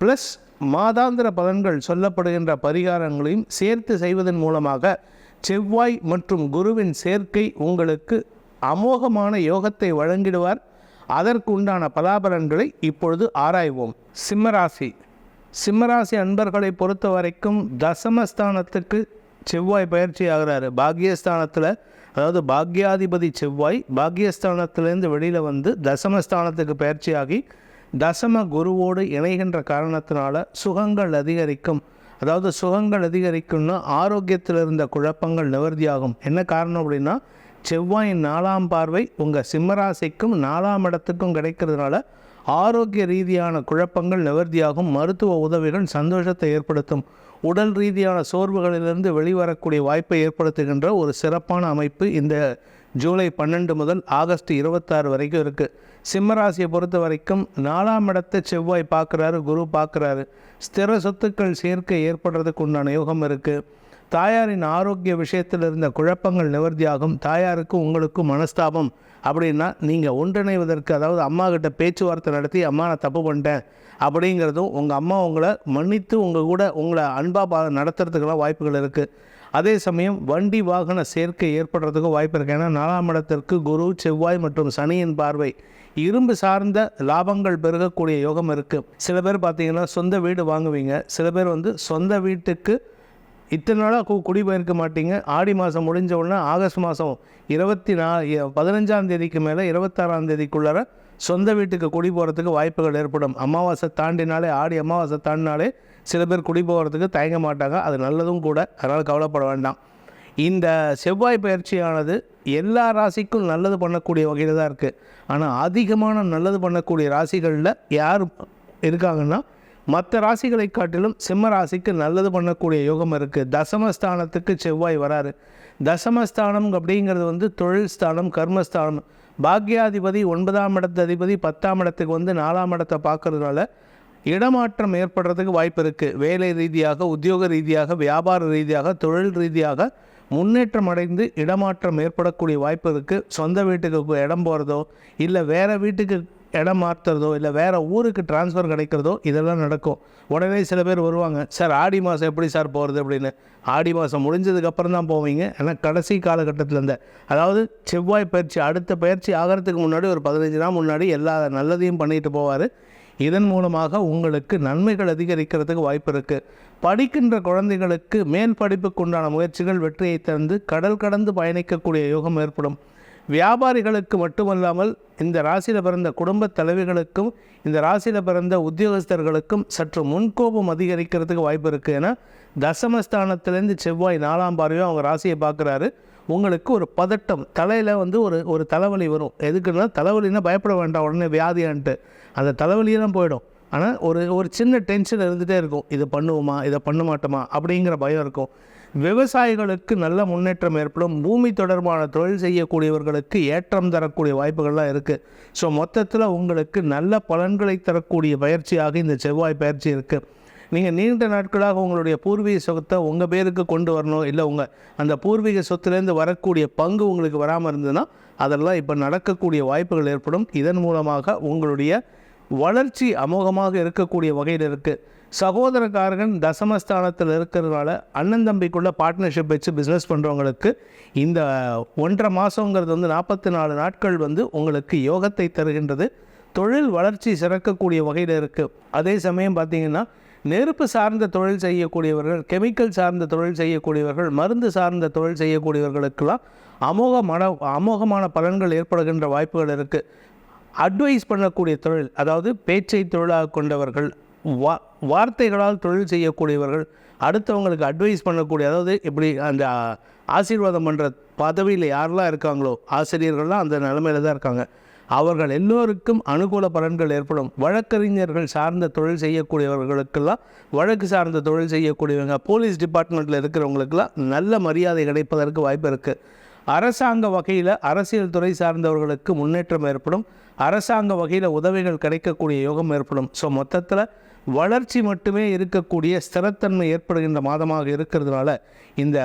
Plus மாதாந்திர பலன்கள் சொல்லப்படுகின்ற பரிகாரங்களையும் சேர்த்து செய்வதன் மூலமாக செவ்வாய் மற்றும் குருவின் சேர்க்கை உங்களுக்கு அமோகமான யோகத்தை வழங்கிடுவார். அதற்கு உண்டான பலாபலன்களை இப்பொழுது ஆராய்வோம். சிம்மராசி. சிம்மராசி அன்பர்களை பொறுத்த வரைக்கும் தசமஸ்தானத்துக்கு செவ்வாய் பயிற்சி ஆகிறாரு பாக்யஸ்தானத்தில் அதாவது பாக்யாதிபதி செவ்வாய் பாக்யஸ்தானத்திலேருந்து வெளியில் வந்து தசமஸ்தானத்துக்கு பயிற்சியாகி தசம குருவோடு இணைகின்ற காரணத்தினால சுகங்கள் அதிகரிக்கும். அதாவது சுகங்கள் அதிகரிக்கும்னா ஆரோக்கியத்தில் இருந்த குழப்பங்கள் நிவர்த்தியாகும். என்ன காரணம் அப்படின்னா செவ்வாயின் நாலாம் பார்வை உங்கள் சிம்மராசிக்கும் நாலாம் இடத்துக்கும் கிடைக்கிறதுனால ஆரோக்கிய ரீதியான குழப்பங்கள் நிவர்த்தியாகும். மருத்துவ உதவிகள் சந்தோஷத்தை ஏற்படுத்தும். உடல் ரீதியான சோர்வுகளிலிருந்து வெளிவரக்கூடிய வாய்ப்பை ஏற்படுத்துகின்ற ஒரு சிறப்பான அமைப்பு இந்த ஜூலை பன்னெண்டு முதல் ஆகஸ்ட் இருபத்தாறு வரைக்கும் இருக்குது சிம்மராசியை பொறுத்த வரைக்கும் நாலாம் இடத்தை செவ்வாய் பார்க்குறாரு குரு பார்க்குறாரு. ஸ்திர சொத்துக்கள் சேர்க்கை ஏற்படுறதுக்கு உண்டான யோகம் இருக்குது தாயாரின் ஆரோக்கிய விஷயத்தில் இருந்த குழப்பங்கள் நிவர்த்தியாகும். தாயாருக்கும் உங்களுக்கும் மனஸ்தாபம். அப்படின்னா நீங்கள் ஒன்றிணைவதற்கு அதாவது அம்மா கிட்ட பேச்சுவார்த்தை நடத்தி அம்மா நான் தப்பு பண்ணிட்டேன். அப்படிங்கிறதும் உங்கள் அம்மா உங்களை மன்னித்து உங்கள் கூட உங்களை அன்பாக பா நடத்துறதுக்கெல்லாம் வாய்ப்புகள் இருக்குது அதே சமயம் வண்டி வாகன சேர்க்கை ஏற்படுறதுக்கும் வாய்ப்பு இருக்குது ஏன்னா நாலாம் இடத்திற்கு குரு செவ்வாய் மற்றும் சனியின் பார்வை இரும்பு சார்ந்த லாபங்கள் பெருகக்கூடிய யோகம் இருக்குது சில பேர் பார்த்தீங்கன்னா சொந்த வீடு வாங்குவீங்க. சில பேர் வந்து சொந்த வீட்டுக்கு இத்தனை நாளாக கு குடிபெயர்க்க மாட்டீங்க. ஆடி மாதம் முடிஞ்ச உடனே ஆகஸ்ட் மாதம் இருபத்தி நா பதினஞ்சாம் தேதிக்கு மேலே இருபத்தாறாம் தேதிக்குள்ளார சொந்த வீட்டுக்கு குடி போகிறதுக்கு வாய்ப்புகள் ஏற்படும். அமாவாசை தாண்டினாலே ஆடி அமாவாசை தாண்டினாலே சில பேர் குடி போகிறதுக்கு தயங்க மாட்டாங்க. அது நல்லதும் கூட. அதனால் கவலைப்பட வேண்டாம். இந்த செவ்வாய் பயிற்சியானது எல்லா ராசிக்கும் நல்லது பண்ணக்கூடிய வகையில் தான் இருக்குது ஆனால் அதிகமான நல்லது பண்ணக்கூடிய ராசிகளில் யார் இருக்காங்கன்னா மற்ற ராசிகளை காட்டிலும் சிம்ம ராசிக்கு நல்லது பண்ணக்கூடிய யோகம் இருக்குது தசமஸ்தானத்துக்கு செவ்வாய் வராரு. தசமஸ்தானம் அப்படிங்கிறது வந்து தொழில் ஸ்தானம் கர்மஸ்தானம். பாக்யாதிபதி ஒன்பதாம் இடத்து அதிபதி பத்தாம் இடத்துக்கு வந்து நாலாம் இடத்தை பார்க்கறதுனால இடமாற்றம் ஏற்படுறதுக்கு வாய்ப்பு இருக்குது வேலை ரீதியாக உத்தியோக ரீதியாக வியாபார ரீதியாக தொழில் ரீதியாக முன்னேற்றம் அடைந்து இடமாற்றம் ஏற்படக்கூடிய வாய்ப்பு இருக்குது சொந்த வீட்டுக்கு இடம் போகிறதோ இல்லை வேறு வீட்டுக்கு இடம் மாற்றுறதோ இல்லை வேறு ஊருக்கு ட்ரான்ஸ்ஃபர் கிடைக்கிறதோ இதெல்லாம் நடக்கும். உடனே சில பேர் வருவாங்க சார் ஆடி மாதம் எப்படி சார் போகிறது அப்படின்னு. ஆடி மாதம் முடிஞ்சதுக்கப்புறம் தான் போவீங்க. ஆனால் கடைசி காலகட்டத்தில் இருந்த அதாவது செவ்வாய் பயிற்சி அடுத்த பயிற்சி ஆகிறதுக்கு முன்னாடி ஒரு பதினஞ்சு நாள் முன்னாடி எல்லா நல்லதையும் பண்ணிட்டு போவார். இதன் மூலமாக உங்களுக்கு நன்மைகள் அதிகரிக்கிறதுக்கு வாய்ப்பு இருக்குது படிக்கின்ற குழந்தைகளுக்கு மேல் படிப்புக்கு உண்டான முயற்சிகள் வெற்றியை தந்து கடல் கடந்து பயணிக்கக்கூடிய யோகம் ஏற்படும். வியாபாரிகளுக்கு மட்டுமல்லாமல் இந்த ராசியில் பிறந்த குடும்பத் தலைவிகளுக்கும் இந்த ராசியில் பிறந்த உத்தியோகஸ்தர்களுக்கும் சற்று முன்கோபம் அதிகரிக்கிறதுக்கு வாய்ப்பு இருக்குது ஏன்னா தசமஸ்தானத்திலேருந்து செவ்வாய் நாலாம் பார்வையும் அவங்க ராசியை பார்க்குறாரு. உங்களுக்கு ஒரு பதட்டம் தலையில் வந்து ஒரு ஒரு தலைவலி வரும். எதுக்குன்னா தலைவலின்னா பயப்பட வேண்டாம் உடனே வியாதியான்ட்டு. அந்த தலைவலியெல்லாம் போயிடும். ஆனால் ஒரு ஒரு சின்ன டென்ஷன் இருந்துகிட்டே இருக்கும். இதை பண்ணுவோமா? இதை பண்ண மாட்டோமா? அப்படிங்கிற பயம் இருக்கும். விவசாயிகளுக்கு நல்ல முன்னேற்றம் ஏற்படும். பூமி தொடர்பான தொழில் செய்யக்கூடியவர்களுக்கு ஏற்றம் தரக்கூடிய வாய்ப்புகள்லாம் இருக்குது ஸோ மொத்தத்தில் உங்களுக்கு நல்ல பலன்களை தரக்கூடிய பயிற்சியாக இந்த செவ்வாய் பயிற்சி இருக்குது நீங்கள் நீண்ட நாட்களாக உங்களுடைய பூர்வீக சொத்தை உங்கள் பேருக்கு கொண்டு வரணும். இல்லை உங்கள் அந்த பூர்வீக சொத்துலேருந்து வரக்கூடிய பங்கு உங்களுக்கு வராமல் இருந்ததுன்னா அதெல்லாம் இப்போ நடக்கக்கூடிய வாய்ப்புகள் ஏற்படும். இதன் மூலமாக உங்களுடைய வளர்ச்சி அமோகமாக இருக்கக்கூடிய வகையில் இருக்குது சகோதரக்காரகன் தசமஸ்தானத்தில் இருக்கிறதுனால அண்ணன் தம்பிக்குள்ள பார்ட்னர்ஷிப் வச்சு பிஸ்னஸ் பண்ணுறவங்களுக்கு இந்த ஒன்றரை மாதங்கிறது வந்து நாற்பத்தி நாலு நாட்கள் வந்து உங்களுக்கு யோகத்தை தருகின்றது. தொழில் வளர்ச்சி சிறக்கக்கூடிய வகையில் இருக்குது அதே சமயம் பார்த்தீங்கன்னா நெருப்பு சார்ந்த தொழில் செய்யக்கூடியவர்கள் கெமிக்கல் சார்ந்த தொழில் செய்யக்கூடியவர்கள் மருந்து சார்ந்த தொழில் செய்யக்கூடியவர்களுக்கெல்லாம் அமோகமான அமோகமான பலன்கள் ஏற்படுகின்ற வாய்ப்புகள் இருக்குது அட்வைஸ் பண்ணக்கூடிய தொழில் அதாவது பேச்சை தொழிலாக கொண்டவர்கள் வா வார்த்தைகளால் தொழில் செய்யக்கூடியவர்கள் அடுத்தவங்களுக்கு அட்வைஸ் பண்ணக்கூடிய அதாவது இப்படி அந்த ஆசீர்வாதம் பண்ணுற பதவியில் யாரெல்லாம் இருக்காங்களோ ஆசிரியர்கள்லாம் அந்த நிலமையில தான் இருக்காங்க. அவர்கள் எல்லோருக்கும் அனுகூல பலன்கள் ஏற்படும். வழக்கறிஞர்கள் சார்ந்த தொழில் செய்யக்கூடியவர்களுக்கெல்லாம் வழக்கு சார்ந்த தொழில் செய்யக்கூடியவங்க போலீஸ் டிபார்ட்மெண்ட்டில் இருக்கிறவங்களுக்கெல்லாம் நல்ல மரியாதை கிடைப்பதற்கு வாய்ப்பு இருக்குது அரசாங்க வகையில் அரசியல் துறை சார்ந்தவர்களுக்கு முன்னேற்றம் ஏற்படும். அரசாங்க வகையில் உதவிகள் கிடைக்கக்கூடிய யோகம் ஏற்படும். ஸோ மொத்தத்தில் வளர்ச்சி மட்டுமே இருக்கக்கூடிய ஸ்திரத்தன்மை ஏற்படுகின்ற மாதமாக இருக்கிறதுனால இந்த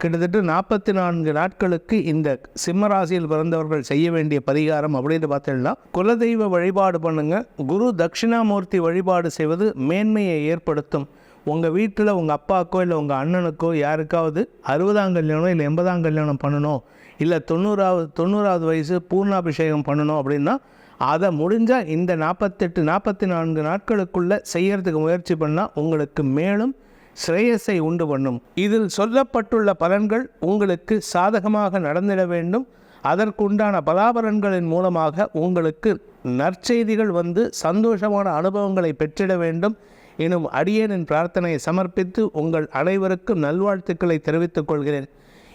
கிட்டத்தட்ட நாற்பத்தி நான்கு நாட்களுக்கு இந்த சிம்ம ராசியில் பிறந்தவர்கள் செய்ய வேண்டிய பரிகாரம் அப்படின்னு பார்த்தீங்கன்னா குலதெய்வ வழிபாடு பண்ணுங்கள் குரு தட்சிணாமூர்த்தி வழிபாடு செய்வது மேன்மையை ஏற்படுத்தும். உங்கள் வீட்டில் உங்கள் அப்பாக்கோ இல்லை உங்கள் அண்ணனுக்கோ யாருக்காவது அறுபதாம் கல்யாணம் இல்லை எண்பதாம் கல்யாணம் பண்ணணும் இல்லை தொண்ணூறாவது தொண்ணூறாவது வயசு பூர்ணாபிஷேகம் பண்ணணும் அப்படின்னா அதை முடிஞ்சால் இந்த நாற்பத்தெட்டு நாற்பத்தி நான்கு நாட்களுக்குள்ளே செய்யறதுக்கு முயற்சி பண்ணால் உங்களுக்கு மேலும் ஸ்ரேயஸை உண்டு பண்ணும். இதில் சொல்லப்பட்டுள்ள பலன்கள் உங்களுக்கு சாதகமாக நடந்திட வேண்டும். அதற்குண்டான பலாபலன்களின் மூலமாக உங்களுக்கு நற்செய்திகள் வந்து சந்தோஷமான அனுபவங்களை பெற்றிட வேண்டும். எனும் அடியேனின் பிரார்த்தனையை சமர்ப்பித்து உங்கள் அனைவருக்கும் நல்வாழ்த்துக்களை தெரிவித்துக் கொள்கிறேன்.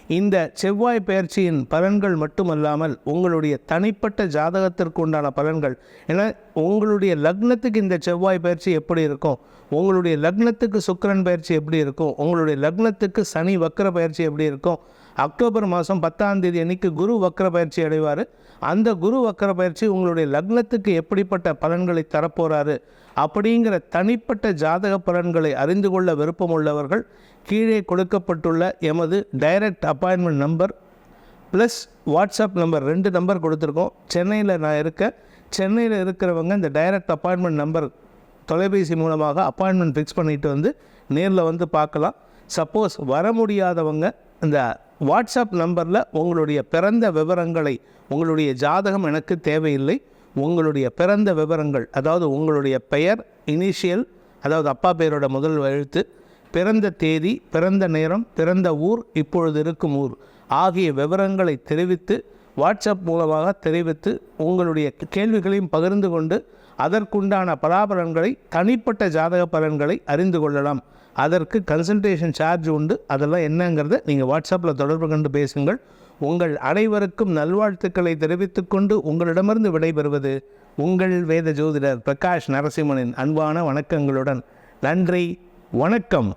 இந்த செவ்வாய் பயிற்சியின் பலன்கள் மட்டுமல்லாமல் உங்களுடைய தனிப்பட்ட ஜாதகத்திற்கு உண்டான பலன்கள் ஏன்னா உங்களுடைய லக்னத்துக்கு இந்த செவ்வாய் பயிற்சி எப்படி இருக்கும் உங்களுடைய லக்னத்துக்கு சுக்கிரன் பயிற்சி எப்படி இருக்கும் உங்களுடைய லக்னத்துக்கு சனி வக்கர பயிற்சி எப்படி இருக்கும் அக்டோபர் மாதம் பத்தாம் தேதி அன்னைக்கு குரு வக்கர பயிற்சி அடைவார். அந்த குரு வக்கர பயிற்சி உங்களுடைய லக்னத்துக்கு எப்படிப்பட்ட பலன்களை தரப்போகிறாரு அப்படிங்கிற தனிப்பட்ட ஜாதக பலன்களை அறிந்து கொள்ள விருப்பம் உள்ளவர்கள் கீழே கொடுக்கப்பட்டுள்ள எமது direct appointment number plus WhatsApp number ரெண்டு நம்பர் கொடுத்துருக்கோம். சென்னையில் நான் இருக்கேன் சென்னையில் இருக்கிறவங்க இந்த டைரக்ட் அப்பாயின்மெண்ட் நம்பர் தொலைபேசி மூலமாக அப்பாயின்மெண்ட் ஃபிக்ஸ் பண்ணிட்டு வந்து நேரில் வந்து பார்க்கலாம். சப்போஸ் வர முடியாதவங்க இந்த வாட்ஸ்அப் நம்பரில் உங்களுடைய பிறந்த விவரங்களை உங்களுடைய ஜாதகம் எனக்கு தேவையில்லை உங்களுடைய பிறந்த விவரங்கள் அதாவது உங்களுடைய பெயர் இனிஷியல் அதாவது அப்பா பெயரோட முதல் எழுத்து பிறந்த தேதி பிறந்த நேரம் பிறந்த ஊர் இப்பொழுது இருக்கும் ஊர் ஆகிய விவரங்களை தெரிவித்து வாட்ஸ்அப் மூலமாக தெரிவித்து உங்களுடைய கேள்விகளையும் பகிர்ந்து கொண்டு அதற்குண்டான பலாபலன்களை தனிப்பட்ட ஜாதக பலன்களை அறிந்து கொள்ளலாம். அதற்கு கன்சல்டேஷன் சார்ஜ் உண்டு. அதெல்லாம் என்னங்கிறத நீங்கள் வாட்ஸ்அப்பில் தொடர்பு கொண்டு பேசுங்கள். உங்கள் அனைவருக்கும் நல்வாழ்த்துக்களை தெரிவித்துக்கொண்டு உங்களிடமிருந்து விடைபெறுவது உங்கள் வேத ஜோதிடர் பிரகாஷ் நரசிம்மனின் அன்பான வணக்கங்களுடன். நன்றி வணக்கம்.